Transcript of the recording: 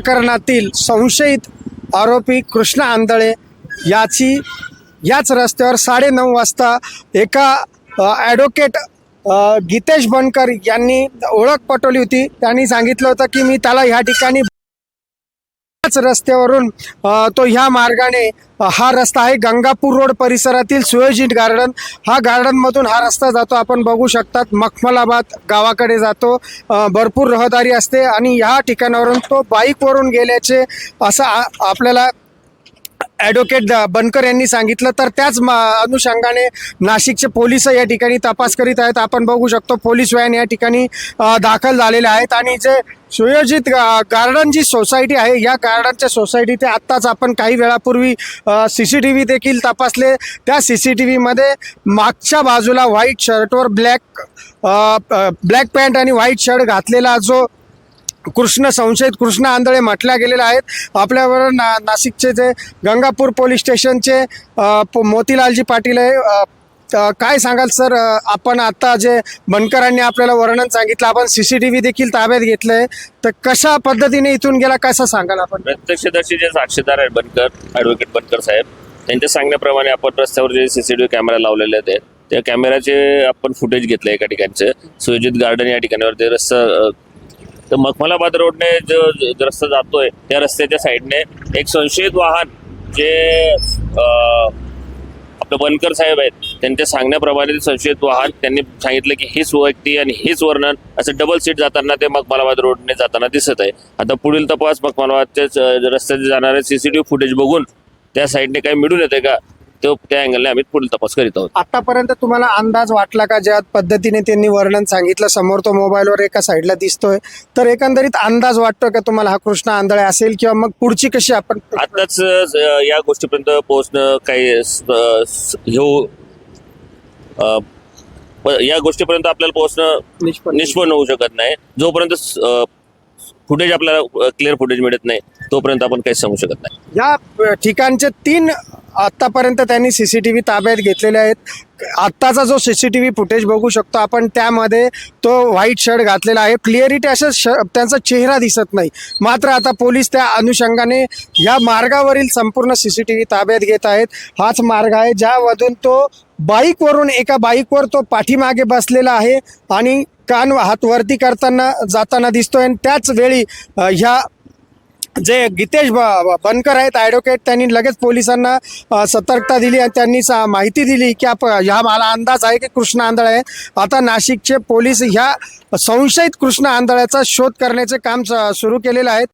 प्रकरणातील संशयित आरोपी कृष्ण आंधळे याची याच रस्त्यावर साडेनऊ वाजता एका ॲडव्होकेट गीतेश बनकर यांनी ओळख पटवली होती. त्यांनी सांगितलं होतं की मी त्याला ह्या ठिकाणी त्याच रस्त्यावरून तो ह्या मार्गाने हा रस्ता आहे. गंगापूर रोड परिसरातील सुयोजित गार्डन. हा गार्डनमधून हा रस्ता जातो. आपण बघू शकतात मखमलाबाद गावाकडे जातो. भरपूर रहदारी असते आणि ह्या ठिकाणावरून तो बाईकवरून गेल्याचे असं आपल्याला ॲडव्होकेट बनकर यांनी सांगितलं. तर त्याच मा- अनुषंगाने नाशिकचे पोलीस या ठिकाणी तपास करीत आहेत. आपण बघू शकतो पोलीस व्हॅन या ठिकाणी दाखल झालेले आहेत. आणि जे सुयोजित गार्डन जी सोसायटी आहे या गार्डनच्या सोसायटीचे आत्ताच आपण काही वेळापूर्वी सी सी टी व्ही देखील तपासले. त्या सी सी टी व्हीमध्ये मागच्या बाजूला व्हाईट शर्टवर ब्लॅक ब्लॅक पॅन्ट आणि व्हाईट शर्ट घातलेला जो कृष्ण संशयित कृष्ण आंधळे म्हटल्या गेलेल्या आहेत. आपल्यावर ना नाशिकचे जे गंगापूर पोलीस स्टेशनचे मोतीलालजी पाटील आहे. काय सांगाल सर? आपण आता जे बनकरांनी आपल्याला वर्णन सांगितलं आपण सी सी टी व्ही देखील ताब्यात घेतलं आहे तर कशा पद्धतीने इथून गेला कसं सांगाल आपण? प्रत्यक्षदर्शी जे साक्षीदार आहेत बनकर ॲडव्होकेट बनकर साहेब त्यांच्या सांगण्याप्रमाणे आपण रस्त्यावर जे C C T V camera लावलेले आहेत त्या कॅमेऱ्याचे आपण फुटेज घेतलं एका ठिकाणचे. सुयोजित गार्डन या ठिकाणावर ते रस्ता तर मखमलाबाद रोडने जो रस्ता जातोय त्या रस्त्याच्या साईडने एक संशयित वाहन जे आपलं बनकर साहेब आहेत त्यांच्या सांगण्याप्रमाणे ते संशयित वाहन त्यांनी सांगितलं की हीच व्यक्ती आणि हीच वर्णन असं डबल सीट जाताना ते मखमलाबाद रोडने जाताना दिसत आहे. आता पुढील तपास मखमलाबादच्या रस्त्याचे जाणारे सीसीटीव्ही फुटेज बघून त्या साईडने काही मिळून येते का? तो त्या अँगलने आम्ही पुढील तपास करीत आहोत. आतापर्यंत तुम्हाला अंदाज वाटला का? ज्या पद्धतीने त्यांनी वर्णन सांगितलं समोर तो मोबाईलवर एका साईडला दिसतोय. तर एकंदरीत अंदाज वाटतोय का तुम्हाला हा कृष्ण आंधळे असेल किंवा मग पुढची कशी आपण आताच अ, या गोष्टीपर्यंत पोहोचणं काही स- स- घेऊ अ, प- या गोष्टीपर्यंत आपल्याला पोहोचणं निष्पन्न होऊ शकत नाही. जोपर्यंत फुटेज आपल्याला क्लिअर फुटेज मिळत नाही तोपर्यंत आपण काही सांगू शकत नाही. या अ, ठिकाणचे तीन आत्तापर्यंत त्यांनी सी सी टी व्ही ताब्यात घेतलेले आहेत. आत्ताचा जो C C T V footage बघू शकतो आपण त्यामध्ये तो व्हाईट शर्ट घातलेला आहे. क्लिअरिटी असं श त्यांचा चेहरा दिसत नाही. मात्र आता पोलीस त्या अनुषंगाने या मार्गावरील संपूर्ण सी सी टी व्ही ताब्यात घेत आहेत. हाच मार्ग आहे ज्यामधून तो बाईकवरून एका बाईकवर तो पाठीमागे बसलेला आहे आणि कान हात वरती करताना जाताना दिसतोय. आणि त्याच वेळी ह्या जे गीतेश ब- ब- बनकर आहेत ॲडव्होकेट त्यांनी लगेच पोलिसांना सतर्कता दिली आणि त्यांनी सा- माहिती दिली की आप ह्या मला अंदाज आहे की कृष्ण आंधळ आहे. आता नाशिकचे पोलीस ह्या संशयित कृष्ण आंधळ्याचा शोध करण्याचे काम सुरू केलेलं आहे